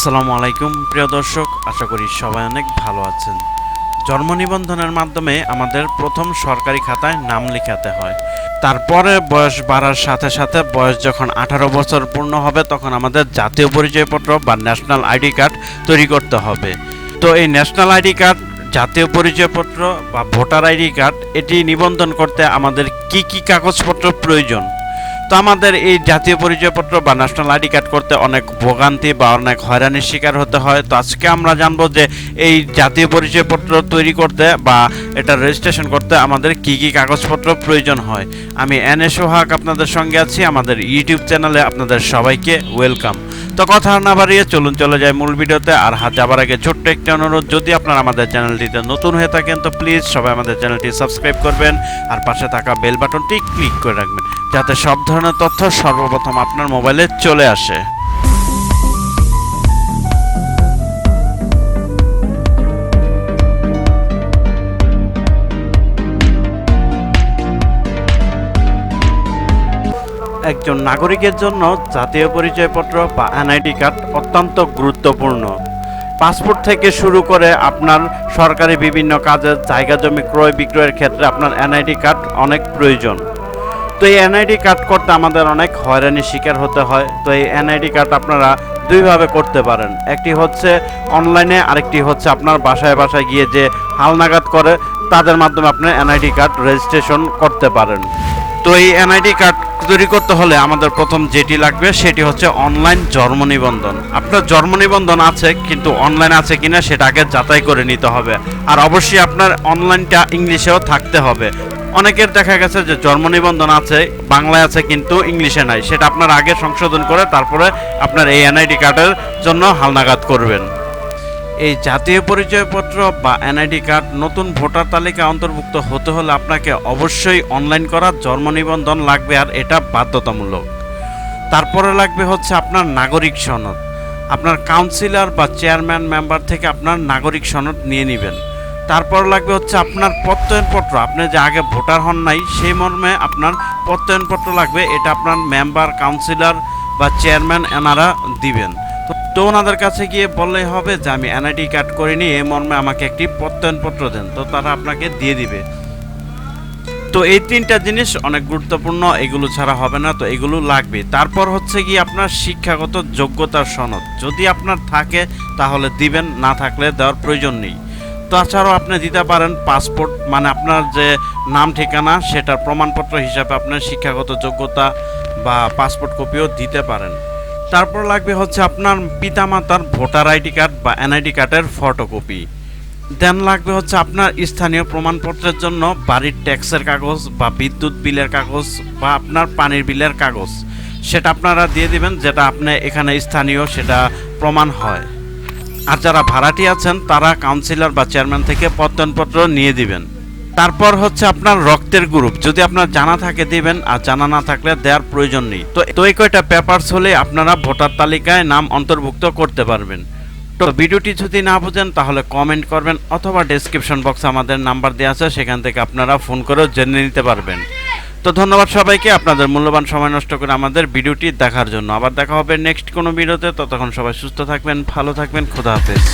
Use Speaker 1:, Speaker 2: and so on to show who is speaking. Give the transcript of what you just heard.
Speaker 1: আসসালামু আলাইকুম, প্রিয় দর্শক। আশা করি সবাই অনেক ভালো আছেন। জন্ম নিবন্ধনের মাধ্যমে আমাদের প্রথম সরকারি খাতায় নাম লেখাতে হয়। তারপরে বয়স বাড়ার সাথে সাথে বয়স যখন আঠারো বছর পূর্ণ হবে, তখন আমাদের জাতীয় পরিচয়পত্র বা ন্যাশনাল আইডি কার্ড তৈরি করতে হবে। তো এই ন্যাশনাল আইডি কার্ড, জাতীয় পরিচয়পত্র বা ভোটার আইডি কার্ড, এটি নিবন্ধন করতে আমাদের কি কি কাগজপত্র প্রয়োজন? তো আমাদের এই জাতীয় পরিচয়পত্র বা ন্যাশনাল আইডি কার্ড করতে অনেক ভোগান্তি বা অনেক হয়রানির শিকার হতে হয়। তো আজকে আমরা জানব যে এই জাতীয় পরিচয়পত্র তৈরি করতে বা এটা রেজিস্ট্রেশন করতে আমাদের কি কি কাগজপত্র প্রয়োজন হয়। আমি এন এ সোহাগ আপনাদের সঙ্গে আছি, আমাদের ইউটিউব চ্যানেলে আপনাদের সবাইকে ওয়েলকাম তো কথা না বাড়িয়ে চলুন, চলে যায় মূল ভিডিওতে। আর হাত যাবার আগে ছোট্ট একটি অনুরোধ, যদি আপনারা আমাদের চ্যানেলটিতে নতুন হয়ে থাকেন, তো প্লিজ সবাই আমাদের চ্যানেলটি সাবস্ক্রাইব করবেন আর পাশে থাকা বেল বাটনটি ক্লিক করে রাখবেন, যাতে সব ধরনের তথ্য সর্বপ্রথম আপনার মোবাইলে চলে আসে। একজন নাগরিকের জন্য জাতীয় পরিচয়পত্র বা এনআইডি কার্ড অত্যন্ত গুরুত্বপূর্ণ। পাসপোর্ট থেকে শুরু করে আপনার সরকারি বিভিন্ন কাজের জায়গা জমি ক্রয় বিক্রয়ের ক্ষেত্রে আপনার এনআইডি কার্ড অনেক প্রয়োজন। তো এই এনআইডি কার্ড করতে আমাদের অনেক হয়রানির শিকার হতে হয়। তো এই এনআইডি কার্ড আপনারা দুইভাবে করতে পারেন। একটি হচ্ছে অনলাইনে, আরেকটি হচ্ছে আপনার বাসায় বাসায় গিয়ে যে হালনাগাদ করে, তাদের মাধ্যমে আপনি এনআইডি কার্ড রেজিস্ট্রেশন করতে পারেন। তো এই এনআইডি কার্ড তৈরি করতে হলে আমাদের প্রথম যেটি লাগবে সেটি হচ্ছে অনলাইন জন্ম নিবন্ধন। আপনার জন্ম নিবন্ধন আছে কিন্তু অনলাইন আছে কিনা সেটা আগে যাচাই করে নিতে হবে। আর অবশ্যই আপনার অনলাইনটা ইংলিশেও থাকতে হবে। অনেকের দেখা গেছে যে জন্ম নিবন্ধন আছে, বাংলায় আছে কিন্তু ইংলিশে নাই। সেটা আপনার আগে সংশোধন করে তারপরে আপনার এই এনআইডি কার্ডের জন্য হালনাগাদ করবেন। এই জাতীয় পরিচয়পত্র বা এনআইডি কার্ড নতুন ভোটার তালিকা অন্তর্ভুক্ত হতে হলে আপনাকে অবশ্যই অনলাইন করা জন্ম নিবন্ধন লাগবে আর এটা বাধ্যতামূলক। তারপরে লাগবে হচ্ছে আপনার নাগরিক সনদ। আপনার কাউন্সিলর বা চেয়ারম্যান মেম্বার থেকে আপনার নাগরিক সনদ নিয়ে নেবেন। তারপর লাগবে হচ্ছে আপনার প্রত্যয়নপত্র। আপনি যে আগে ভোটার হন নাই, সেই মর্মে আপনার প্রত্যয়নপত্র লাগবে। এটা আপনার মেম্বার, কাউন্সিলর বা চেয়ারম্যান এনারা দিবেন। তো- ওনাদের কাছে গিয়ে বললেই হবে যে, আমি এনআইডি কার্ড করিনি এই মর্মে আমাকে একটি প্রত্যয়নপত্র দেন। তো তারা আপনাকে দিয়ে দিবে। তো এই তিনটা জিনিস অনেক গুরুত্বপূর্ণ, এগুলো ছাড়া হবে না, তো এগুলো লাগবে। তারপর হচ্ছে কি আপনার শিক্ষাগত যোগ্যতার সনদ। যদি আপনার থাকে, তাহলে দিবেন, না থাকলে দেওয়ার প্রয়োজন নেই। তাছাড়াও আপনি দিতে পারেন পাসপোর্ট মানে আপনার যে নাম, ঠিকানা, সেটার প্রমাণপত্র হিসাবে আপনার শিক্ষাগত যোগ্যতা বা পাসপোর্ট কপিও দিতে পারেন। তারপর লাগবে হচ্ছে আপনার পিতামাতার ভোটার আইডি কার্ড বা এনআইডি কার্ডের ফটোকপি। দেন লাগবে হচ্ছে আপনার স্থানীয় প্রমাণপত্রের জন্য বাড়ির ট্যাক্সের কাগজ বা বিদ্যুৎ বিলের কাগজ বা আপনার পানির বিলের কাগজ। সেটা আপনারা দিয়ে দিবেন, যেটা আপনি এখানে স্থানীয় সেটা প্রমাণ হয়। আর যারা ভাড়াটি আছেন, তারা কাউন্সিলর বা চেয়ারম্যান থেকে প্রত্যয়নপত্র নিয়ে দিবেন। তারপর হচ্ছে আপনার রক্তের গ্রুপ যদি আপনার জানা থাকে দিবেন, আর জানা না থাকলে দেওয়ার প্রয়োজন নেই। তো তো এই কয়টা পেপারস হলে আপনারা ভোটার তালিকায় নাম অন্তর্ভুক্ত করতে পারবেন। তো ভিডিওটি যদি না বুঝেন, তাহলে কমেন্ট করবেন, অথবা ডেসক্রিপশন বক্সে আমাদের নাম্বার দেওয়া আছে, সেখান থেকে আপনারা ফোন করেও জেনে নিতে পারবেন। তো ধন্যবাদ সবাইকে, আপনাদের মূল্যবান সময় নষ্ট করে আমাদের ভিডিওটি দেখার জন্য। আবার দেখা হবে নেক্সট কোনো ভিডিওতে, ততক্ষণ সবাই সুস্থ থাকবেন, ভালো থাকবেন, খোদা হাফেজ।